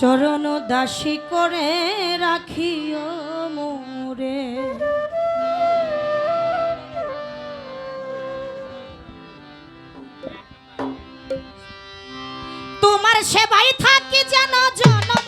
চরণ দাসী করে রাখিও মোরে। তোমার সেবাই থাকি যেন জনম